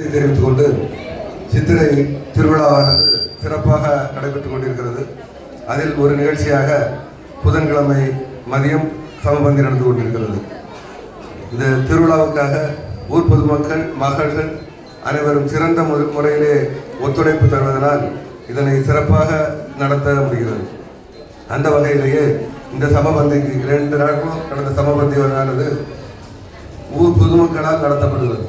தெரிவித்துக் கொண்டு சித்திரை திருவிழாவானது சிறப்பாக நடைபெற்றுக் கொண்டிருக்கிறது. அதில் ஒரு நிகழ்ச்சியாக புதன்கிழமை மதியம் சமபந்தி நடந்து கொண்டிருக்கிறது. இந்த திருவிழாவுக்காக ஊர் பொதுமக்கள் மகள்கள் அனைவரும் சிறந்த முறையிலே ஒத்துழைப்பு தருவதனால் இதனை சிறப்பாக நடத்த முடிகிறது. அந்த வகையிலேயே இந்த சமபந்திக்கு இரண்டு நாட்களும் நடந்த சமபந்தியானது ஊர் பொதுமக்களால் நடத்தப்படுகிறது.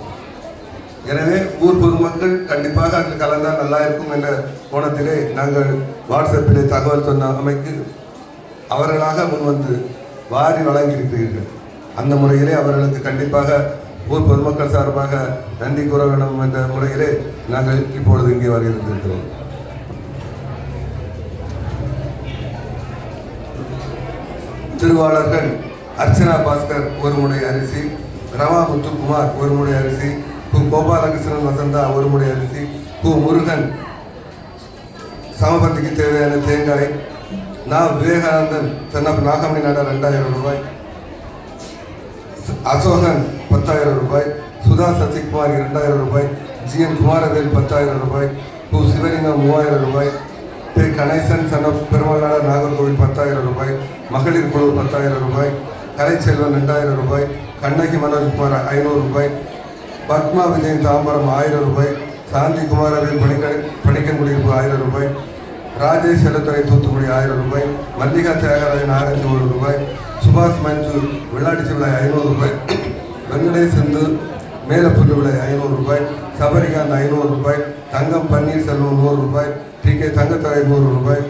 எனவே ஊர் பொதுமக்கள் கண்டிப்பாக அதில் கலந்தால் நல்லா இருக்கும் என்ற கோணத்திலே நாங்கள் வாட்ஸ்அப்பிலே தகவல் சொன்ன அமைக்கு அவர்களாக முன்வந்து வாரி வழங்கியிருக்கிறீர்கள். அந்த முறையிலே அவர்களுக்கு கண்டிப்பாக ஊர் பொதுமக்கள் சார்பாக நன்றி கூற வேண்டும் என்ற முறையிலே நாங்கள் இப்பொழுது இங்கே வருகின்றிருக்கிறோம் திருவாளர்கள் அர்ச்சனா பாஸ்கர் ஒரு முறை அரிசி ரமா முத்துக்குமார் ஒரு முறை அரிசி கு கோபாலகிருஷ்ணன் வசந்தா ஒரு அரிசி கு முருகன். சமபந்திக்கு தேவையான தேங்காய் நா விவேகானந்தன் தென்னப்ப நாகமணி நாடா ரெண்டாயிரம் ரூபாய். அசோகன் பத்தாயிரம் ரூபாய். சுதா சசிகுமார் இரண்டாயிரம் ரூபாய். ஜி என் குமாரவேல் பத்தாயிரம் ரூபாய். கு சிவலிங்கம் மூவாயிரம் ரூபாய். பே கணேசன் சன பெருமாளான நாகர்கோவில் பத்தாயிரம் ரூபாய். மகளிர் குழு பத்தாயிரம் ரூபாய். கலைச்செல்வன் ரெண்டாயிரம் ரூபாய். கண்ணகி மனோஜ்குமார் ஐநூறு ரூபாய். பத்மா விஜயன் தாம்பரம் ஆயிரம் ரூபாய் சாந்தி குமாரவேல் பணிக்க பணிக்கன் குடியிருப்பு ஆயிரம் ரூபாய் ராஜேஷ் செல்லத்துறை தூத்துக்குடி ஆயிரம் ரூபாய் மல்லிகா தியாகராஜன் ஆயிரத்தி ஒரு ரூபாய் சுபாஷ் மஞ்சூர் வெள்ளாடி விலை ஐநூறு ரூபாய் வெங்கடேஷ் சிந்து மேலப்புல்லு விலை ஐநூறு ரூபாய் சபரிகாந்த் ஐநூறு ரூபாய் தங்கம் பன்னீர்செல்வம் நூறு ரூபாய் டி கே தங்கத்தலை நூறு ரூபாய்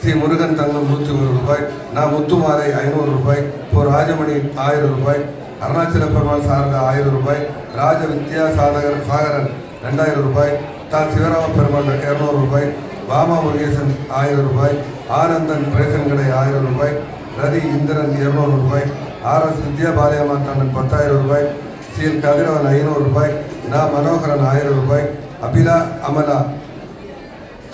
சி முருகன் தங்கம் நூற்றி ஒரு ரூபாய் நான் முத்துமாலை ஐநூறு ரூபாய் இப்போ ராஜமணி ஆயிரம் ரூபாய் அருணாச்சல பெருமாள் சார்ந்த ஆயிரம் ரூபாய் ராஜ வித்யா சாதகர் சாகரன் ரெண்டாயிரம் ரூபாய் தா. சிவராம பெருமாள் இரநூறு ரூபாய் பாமா முருகேசன் ஆயிரம் ரூபாய் ஆனந்தன் ரேசன் கடை ஆயிரம் ரூபாய் ரதி இந்திரன் இருநூறு ரூபாய் ஆர். எஸ். வித்யா பாலியம்மா தண்டன் பத்தாயிரம் ரூபாய் சி. எல். கதிரவன் ஐநூறு ரூபாய் நா. மனோகரன் ஆயிரம் ரூபாய் அபிலா அமலா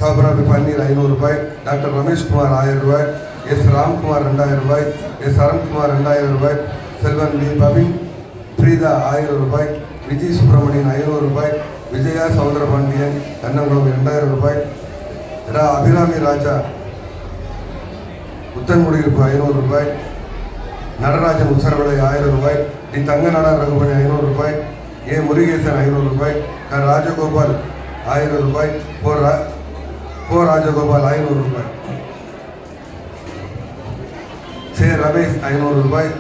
தோபராபி பன்னீர் ஐநூறு ரூபாய் டாக்டர் ரமேஷ்குமார் ஆயிரம் ரூபாய் எஸ். ராம்குமார் ரெண்டாயிரம் ரூபாய் எஸ். அருண்குமார் ரெண்டாயிரம் ரூபாய் செல்வன் வி. பபின் பிரீதா ஆயிரம் ரூபாய் விஜய் சுப்பிரமணியன் ஐநூறு ரூபாய் விஜயா சௌந்தரபாண்டியன் கண்ணங்குளம் இரண்டாயிரம் ரூபாய் ரா. அபிராமி ராஜா புத்தன்குடியிருப்பு ஐநூறு ரூபாய் நடராஜன் உசரவிலை ஆயிரம் ரூபாய் டி. தங்கநாடா ரகுமணி ஐநூறு ரூபாய் ஏ. முருகேசன் ஐநூறு ரூபாய் க. ராஜகோபால் ஆயிரம் ரூபாய் போ. ரா. போ. ராஜகோபால் ஐநூறு ரூபாய். சே. ரமேஷ் ஐநூறு ரூபாய்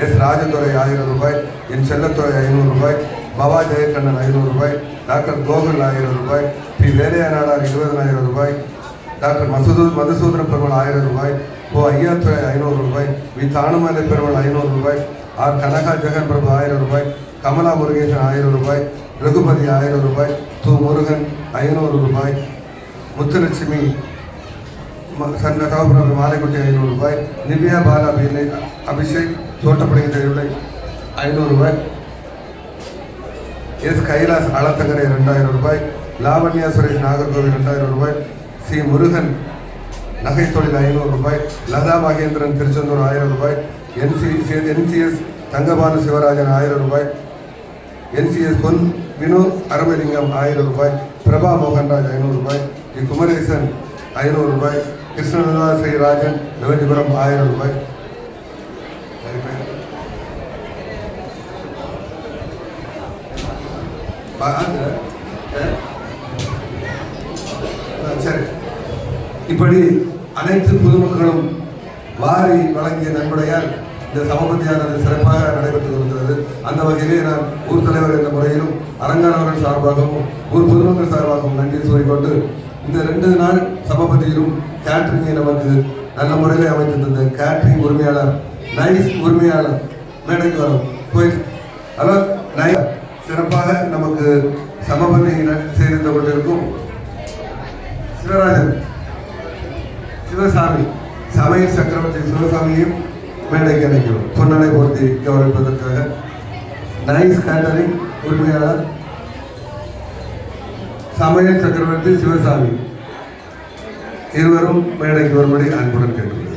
எஸ் ராஜதுரை ஆயிரம் ரூபாய் என் செல்லத்துறை ஐநூறு ரூபாய் பவா ஜெயக்கண்ணன் ஐநூறு ரூபாய் டாக்டர் கோகுல் ஆயிரம் ரூபாய் பி வேலையநாடார் இருபதனாயிரம் ரூபாய் டாக்டர் மசூது மதுசூதன பெருமாள் ஆயிரம் ரூபாய் ஓ ஐயாத்துறை ஐநூறு ரூபாய் வி தானுமலை பெருமாள் ஐநூறு ரூபாய் ஆர் கனகா ஜெகன் பிரபு ஆயிரம் ரூபாய் கமலா முருகேசன் ஆயிரம் ரூபாய் ரகுபதி ஆயிரம் ரூபாய் து முருகன் ஐநூறு ரூபாய் முத்துலட்சுமி ம- சன்ன மாலைக்குட்டி ஐநூறு ரூபாய் நிவ்யா பாலா பிள்ளை அபிஷேக் தோட்டப்படையின் தெருவிலை ஐநூறு ரூபாய். எஸ் கைலாஸ் அளத்தங்கரை ரெண்டாயிரம் ரூபாய். லாவண்யா சுரேஷ் நாகர்கோவில் ரெண்டாயிரம் ரூபாய். சி முருகன் நகை தொழில் ஐநூறு ரூபாய். லதா மகேந்திரன் திருச்செந்தூர் ஆயிரம் ரூபாய். என்சி என்சிஎஸ் தங்கபானு சிவராஜன் ஆயிரம் ரூபாய். என்சிஎஸ் பொன் வினு அரவிலிங்கம் ஆயிரம் ரூபாய். பிரபா மோகன்ராஜ் ஐநூறு ரூபாய். டி குமரேசன் ஐநூறு ரூபாய். கிருஷ்ணதாசை ராஜன் நவனிபுரம் ஆயிரம் ரூபாய். சரி. இப்படி அனைத்து பொதுமக்களும் வாரி வழங்கிய நன்கொடையால் இந்த சமபந்தியானது சிறப்பாக நடைபெற்று வருகிறது. அந்த வகையிலே நான் ஊர் தலைவர் என்ற முறையிலும் அரங்கானவர்கள் சார்பாகவும் ஊர் பொதுமக்கள் சார்பாகவும் நன்றி சொல்லிக்கொண்டு இந்த ரெண்டு நாள் சமபந்தியிலும் கேட்டரிங்கை நமக்கு நல்ல முறையில் அமைத்து தந்த கேட்ரிங் உரிமையாளர் நைஸ் உரிமையாளர் மேடைக்கு வரும். கோயில் ஹலோ நை சிறப்பாக நமக்கு சமபந்தி செய்து கொண்டிருக்கும் சிவராஜன் சிவசாமி சமய சக்கரவர்த்தி சிவசாமியும் மேடைக்கு அழைக்கிறோம். பொன்னடை பொருத்தி கௌரவிப்பதற்காக நைஸ் கேட்டரிங் உரிமையாளர் சமய சக்கரவர்த்தி சிவசாமி. இருவரும் மேடைக்கு வரும்படி அன்புடன் கேட்டுள்ளேன்